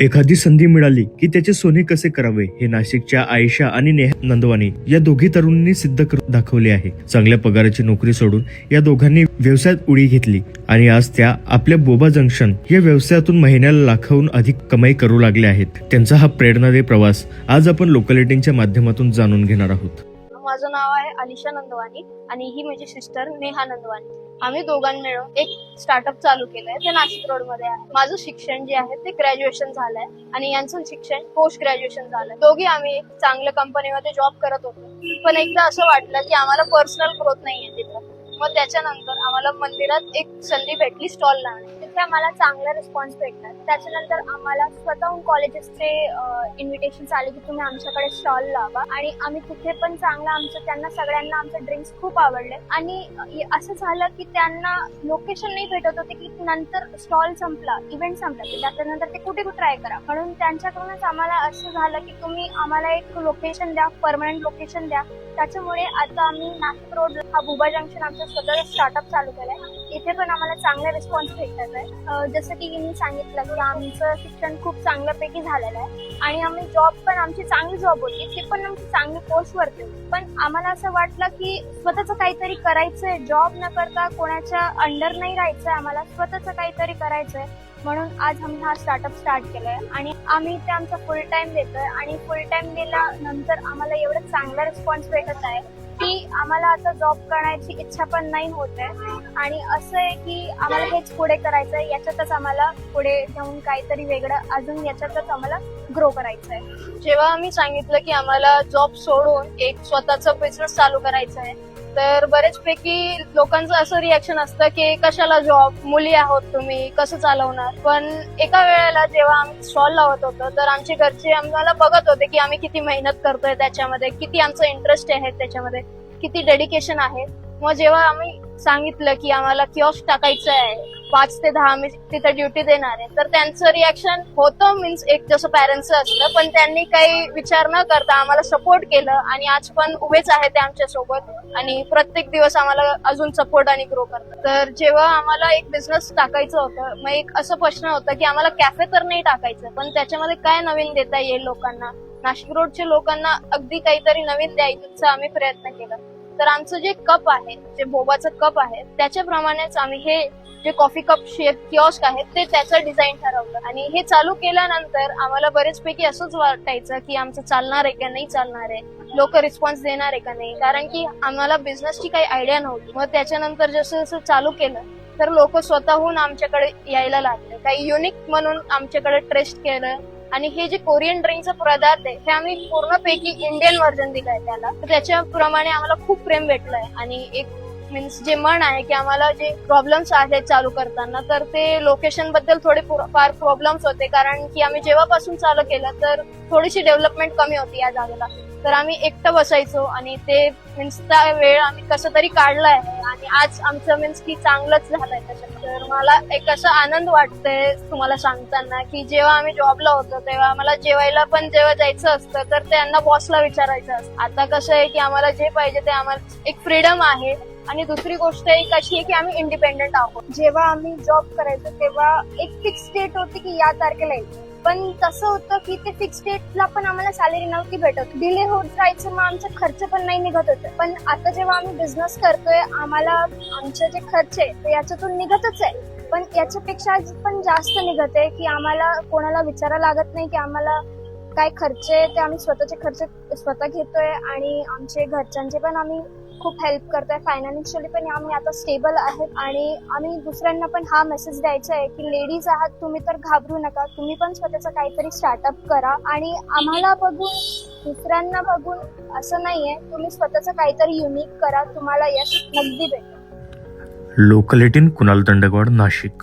एखादी संधी मिळाली की त्याचे सोने कसे करावे हे नाशिकच्या आयशा आणि नेहा नंदवानी या दोघी तरुणींनी सिद्ध करून दाखवले आहे. चांगल्या पगाराची नोकरी सोडून या दोघांनी व्यवसायात उडी घेतली आणि आज त्या आपल्या बोबा जंक्शन या व्यवसायातून महिन्याला लाखाहून अधिक कमाई करू लागल्या आहेत. त्यांचा हा प्रेरणादायी प्रवास आज आपण लोकलिटींच्या माध्यमातून जाणून घेणार आहोत. माझं नाव आहे अलिशा नंदवानी आणि ही माझी सिस्टर नेहा नंदवानी. आम्ही दोघांनी मिळून एक स्टार्टअप चालू केलंय. ते नाशिक रोडमध्ये आहे. माझं शिक्षण जे आहे ते ग्रॅज्युएशन झालंय आणि यांचं शिक्षण पोस्ट ग्रॅज्युएशन झालंय. दोघी आम्ही एक चांगल्या कंपनीमध्ये जॉब करत होतो. पण एकदा असं वाटलं की आम्हाला पर्सनल ग्रोथ नाहीये तिथं. मग त्याच्यानंतर आम्हाला मंदिरात एक संधी भेटली स्टॉल लावण्याची. तिथे आम्हाला चांगला रिस्पॉन्स भेटला. त्याच्यानंतर आम्हाला स्वतःहून कॉलेजेसचे इन्व्हिटेशन आले की तुम्ही आमच्याकडे स्टॉल लावा. आणि आम्ही तिथे पण चांगलं आमचं त्यांना सगळ्यांना आमचे ड्रिंक्स खूप आवडले. आणि असं झालं की त्यांना लोकेशन नाही भेटत होते की नंतर स्टॉल संपला इव्हेंट संपला. की त्याच्यानंतर ते कुठे कुठे ट्राय करा. म्हणून त्यांच्याकडूनच आम्हाला असं झालं की तुम्ही आम्हाला एक लोकेशन द्या परमनंट लोकेशन द्या. त्याच्यामुळे आता आम्ही नाशिक रोड हा बुबा जंक्शन आमचा स्वतःचा स्टार्टअप चालू केलाय. इथे पण आम्हाला चांगला रिस्पॉन्स भेटत आहे. जसं की मी सांगितलं की आमचं शिक्षण खूप चांगल्यापैकी झालेलं आहे. आणि आम्ही जॉब पण आमची चांगली जॉब होती. ती पण आमची चांगली पोस्टवरती होती. पण आम्हाला असं वाटलं की स्वतःच काहीतरी करायचंय. जॉब न करता कोणाच्या अंडर नाही राहायचंय आम्हाला. स्वतःच काहीतरी करायचंय. म्हणून आज आम्ही हा स्टार्टअप स्टार्ट केलाय. आणि आम्ही ते आमचा फुल टाइम देतोय. आणि फुल टाइम दिल्यानंतर आम्हाला एवढं चांगला रिस्पॉन्स भेटत आहे की आम्हाला आता जॉब करण्याची इच्छा पण नाही होत आहे. आणि असं आहे की आम्हाला हेच पुढे करायचं आहे याच्यातच आम्हाला पुढे घेऊन काहीतरी वेगळं अजून याच्यातच आम्हाला ग्रो करायचं आहे जेव्हा आम्ही सांगितलं की आम्हाला जॉब सोडून एक स्वतःचा बिझनेस चालू करायचा आहे तर बरेचपैकी लोकांचं असं रिॲक्शन असतं की कशाला जॉब मुली आहोत तुम्ही कसं चालवणार? पण एका वेळेला जेव्हा आम्ही स्टॉल लावत होतो तर आमचे घरचे आम्हाला बघत होते की आम्ही किती मेहनत करतोय त्याच्यामध्ये किती आमचं इंटरेस्ट आहे त्याच्यामध्ये किती डेडिकेशन आहे. मग जेव्हा आम्ही सांगितलं की आम्हाला किऑस्क टाकायचं आहे पाच ते दहा मी तिथे ड्युटी देणार आहे. तर त्यांचं रिॲक्शन होतं मीन्स एक जसं पॅरेंट्सचं असतं पण त्यांनी काही विचार न करता आम्हाला सपोर्ट केलं आणि आज पण उभेच आहे ते आमच्यासोबत आणि प्रत्येक दिवस आम्हाला अजून सपोर्ट आणि ग्रो करतात. तर जेव्हा आम्हाला एक बिझनेस टाकायचं होतं मग एक असं प्रश्न होता की आम्हाला कॅफे तर नाही टाकायचं पण त्याच्यामध्ये काय नवीन देता येईल लोकांना? नाशिक रोडच्या लोकांना अगदी काहीतरी नवीन द्यायचा आम्ही प्रयत्न केला. तर आमचं जे कप आहे जे बोबाचं कप आहे त्याच्याप्रमाणेच आम्ही हे जे कॉफी कप शेप किऑस्क आहे ते त्याचं डिझाईन ठरवलं. आणि हे चालू केल्यानंतर आम्हाला बरेचपैकी असंच वाटायचं की आमचं चालणार आहे का नाही चालणार आहे लोक रिस्पॉन्स देणार आहे का नाही? कारण की आम्हाला बिझनेसची काही आयडिया नव्हती. मग त्याच्यानंतर जसं जसं चालू केलं तर लोक स्वतःहून आमच्याकडे यायला लागले. काही युनिक म्हणून आमच्याकडे ट्रेस्ट केलं आणि हे जे कोरियन ड्रिंकचं पदार्थ आहे हे आम्ही पूर्णपैकी इंडियन व्हर्जन दिलंय त्याला. तर त्याच्याप्रमाणे आम्हाला खूप प्रेम भेटलंय. आणि एक मीन्स जे मन आहे की आम्हाला जे प्रॉब्लेम्स आहेत चालू करताना तर ते लोकेशनबद्दल थोडे फार प्रॉब्लेम्स होते. कारण की आम्ही जेव्हापासून चालू केलं तर थोडीशी डेव्हलपमेंट कमी होती या जागेला. तर आम्ही एकटं बसायचो आणि ते मीन्स त्या वेळ आम्ही कसं तरी काढला आहे आणि आज आमचं मीन्स की चांगलंच झालंय त्याच्यात तर मला एक असा आनंद वाटतंय तुम्हाला सांगताना की जेव्हा आम्ही जॉबला होतो तेव्हा आम्हाला जेवायला पण जेव्हा जायचं असतं तर त्यांना बॉसला विचारायचं असतं. आता कसं आहे की आम्हाला जे पाहिजे ते आम्हाला एक फ्रीडम आहे. आणि दुसरी गोष्ट एक अशी आहे की आम्ही इंडिपेंडेंट आहोत. जेव्हा आम्ही जॉब करायचो तेव्हा एक फिक्स डेट होती की या तारखेला यायचं. पण तसं होतं की ते फिक्स डेटला पण आम्हाला सॅलरी नव्हती भेटत. डिले होत जायचं मग आमचा खर्च पण नाही निघत होते. पण आता जेव्हा आम्ही बिझनेस करतोय आम्हाला आमचे जे खर्च आहे ते याच्यातून निघतच आहे. पण याच्यापेक्षा पण जास्त निघत आहे की आम्हाला कोणाला विचारायला लागत नाही की आम्हाला काय खर्च आहे ते आम्ही स्वतःचे खर्च स्वतः घेतोय आणि आमचे घरच्यांचे पण आम्ही खूप हेल्प करत आहे फायनान्शियली पण आम्ही आता स्टेबल आहेत आणि आम्ही दुसऱ्यांना पण हा मेसेज द्यायचा आहे की लेडीज आहात तुम्ही तर घाबरू नका. तुम्ही पण स्वतःचं काहीतरी स्टार्टअप करा आणि आम्हाला बघून दुसऱ्यांना बघून असं नाहीये. तुम्ही स्वतःचं काहीतरी युनिक करा. तुम्हाला यश नगदी भेटेल. लोकॅलिटीन कुणाल दंडगड नाशिक